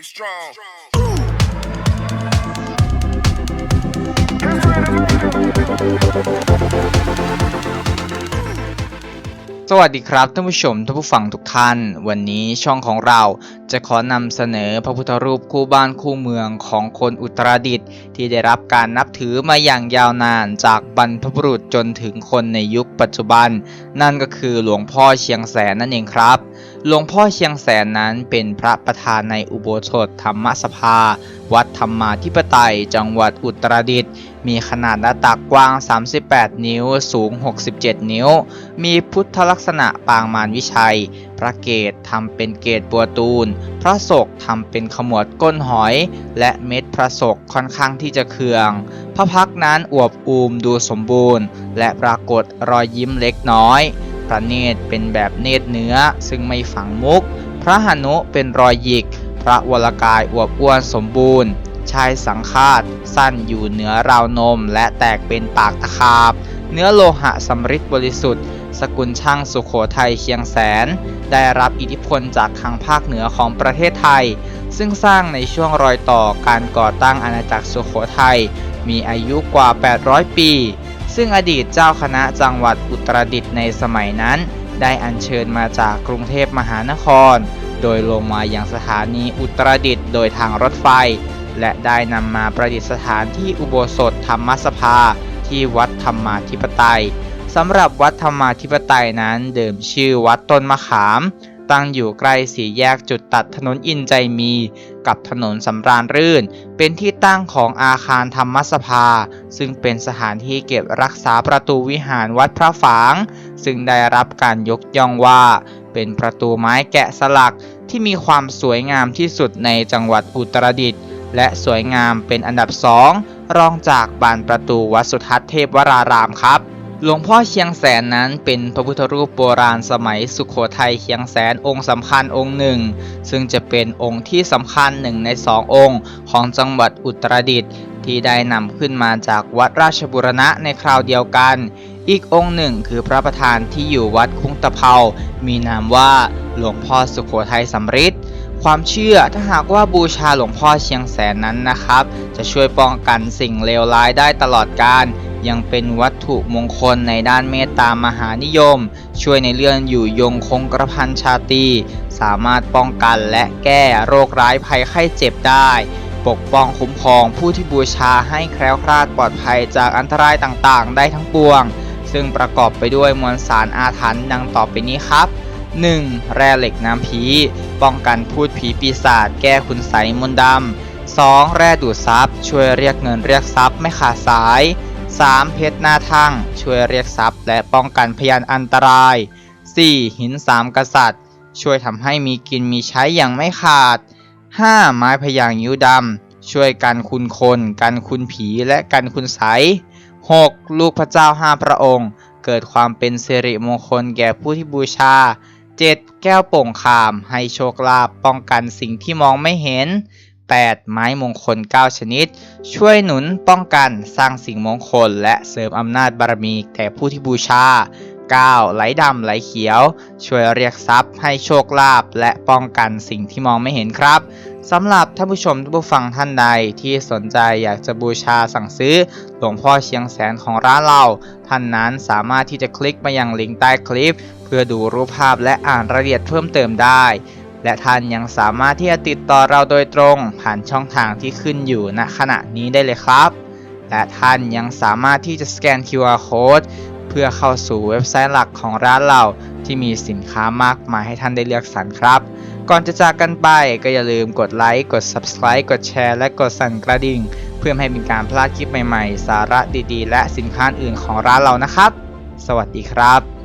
You strong. สวัสดีครับท่านผู้ชมท่านผู้ฟังทุกท่าน วันนี้ช่องของเราจะขอนำเสนอพระพุทธรูปคู่บ้านคู่เมืองของคนอุตรดิตถ์ที่ได้รับการนับถือมาอย่างยาวนานจากบรรพบุรุษจนถึงคนในยุคปัจจุบัน นั่นก็คือหลวงพ่อเชียงแสนนั่นเองครับ หลวงพ่อเชียงแสนนั้นเป็นพระประธานในอุโบสถธรรมสภา วัดธรรมาธิปไตย จังหวัดอุตรดิตถ์มีขนาดหน้าตักกว้าง 38 นิ้ว สูง 67 นิ้ว มีพุทธลักษณะปางมารวิชัย พระเกศทำเป็นเกศบัวตูน พระศกทำเป็นขมวดก้นหอย และเม็ดพระศกค่อนข้างที่จะเคือง พระพักนั้นอวบอูมดูสมบูรณ์ และปรากฏรอยยิ้มเล็กน้อย ระเนตรเป็นแบบเนตรเนื้อ ซึ่งไม่ฝังมุก พระหนุเป็นรอยหยิก พระวรกายอวบอ้วนสมบูรณ์ ชายสังคาตสั้นอยู่เหนือราวนม และแตกเป็นปากตะขาบ เนื้อโลหะสำริดบริสุทธิ์ สกุลช่างสุขโขทัยเชียงแสน ได้รับอิทธิพลจากทางภาคเหนือของประเทศไทย ซึ่งสร้างในช่วงรอยต่อการก่อตั้งอาณาจักรสุขโขทัยมีอายุกว่า 800 ปี ซึ่งอดีตเจ้าคณะจังหวัดอุตรดิตถ์ในสมัยนั้น ได้อัญเชิญมาจากกรุงเทพมหานคร โดยลงมาอยังสถานีอุตรดิตถ์โดยทางรถไฟ และได้นำมาประดิษฐานที่อุโบสถธรรมสภา ที่วัดธรรมาธิปไตยสำหรับวัดธรรมาธิปไตยนั้นเดิมชื่อวัดต้นมะขาม ตั้งอยู่ใกล้สี่แยกจุดตัดถนนอินใจมี กับถนนสำราญรื่น เป็นที่ตั้งของอาคารธรรมสภา ซึ่งเป็นสถานที่เก็บรักษาประตูวิหารวัดพระฝาง ซึ่งได้รับการยกย่องว่า เป็นประตูไม้แกะสลักที่มีความสวยงามที่สุดในจังหวัดอุตรดิตถ์และสวยงามเป็นอันดับสองรองจากบานประตูวัดสุทัศน์เทพวรารามครับ หลวงพ่อเชียงแสนนั้นเป็นพระพุทธรูปโบราณสมัยสุขโขทัยเชียงแสนองค์สำคัญองค์หนึ่ง ซึ่งจะเป็นองค์ที่สำคัญหนึ่งในสององค์ของจังหวัดอุตรดิตถ์ที่ได้นำขึ้นมาจากวัดราชบุรณะในคราวเดียวกัน อีกองค์หนึ่งคือพระประธานที่อยู่วัดคุ้งตะเภามีนามว่าหลวงพ่อสุขโขทัยสำริดความเชื่อถ้าหากว่าบูชาหลวงพ่อเชียงแสนนั้นนะครับ จะช่วยป้องกันสิ่งเลวร้ายได้ตลอดกาล ยังเป็นวัตถุมงคลในด้านเมตตามหานิยม ช่วยในเรื่องอยู่ยงคงกระพันชาตีสามารถป้องกันและแก้โรคร้ายภัยไข้เจ็บได้ ปกป้องคุ้มครองผู้ที่บูชาให้แคล้วคลาดปลอดภัยจากอันตรายต่างๆ ได้ทั้งปวง ซึ่งประกอบไปด้วยมวลสารอาถรรพ์ดังต่อไปนี้ครับ 1. แร่เหล็กน้ำผี ป้องกันพูดผีปีศาจแก้คุณไสมนต์ดำ 2. แร่ดูดซับช่วยเรียกเงินเรียกทรัพย์ไม่ขาดสาย 3. เพชรหน้าทั่งช่วยเรียกทรัพย์และป้องกันพยานอันตราย 4. หินสามกษัตริย์ ช่วยทำให้มีกินมีใช้อย่างไม่ขาด 5. ไม้พยางยิ้วดำช่วยกันคุณคน กันคุณผีและกันคุณไส 6. ลูกพระเจ้าห้าพระองค์ เกิดความเป็นสิริมงคลแก่ผู้ที่บูชา 7. แก้วโป่งคาม ให้โชคลาภป้องกันสิ่งที่มองไม่เห็น 8. ไม้มงคล 9 ชนิด ช่วยหนุนป้องกันสร้างสิ่งมงคล และเสริมอำนาจบารมีแก่ผู้ที่บูชา 9. ไหลดำไหลเขียว ช่วยเรียกทรัพย์ให้โชคลาภและป้องกันสิ่งที่มองไม่เห็นครับสำหรับท่านผู้ชมท่านผู้ฟังท่านใดที่สนใจอยากจะบูชาสั่งซื้อหลวงพ่อเชียงแสนของร้านเรา ท่านนั้นสามารถที่จะคลิกมายังลิงก์ใต้คลิป เพื่อดูรูปภาพและอ่านรายละเอียดเพิ่มเติมได้ และท่านยังสามารถที่จะติดต่อเราโดยตรงผ่านช่องทางที่ขึ้นอยู่ณขณะนี้ได้เลยครับ และท่านยังสามารถที่จะสแกน QR Code เพื่อเข้าสู่เว็บไซต์หลักของร้านเราที่มีสินค้ามากมายให้ท่านได้เลือกสรรครับ ก่อนจะจากกันไปก็อย่าลืมกดไลค์ กด Subscribe กดแชร์และกดสั่นกระดิ่ง เพื่อให้เป็นการพลาดคลิปใหม่ๆ สาระดีๆ และสินค้าอื่นของร้านเรานะครับ สวัสดีครับ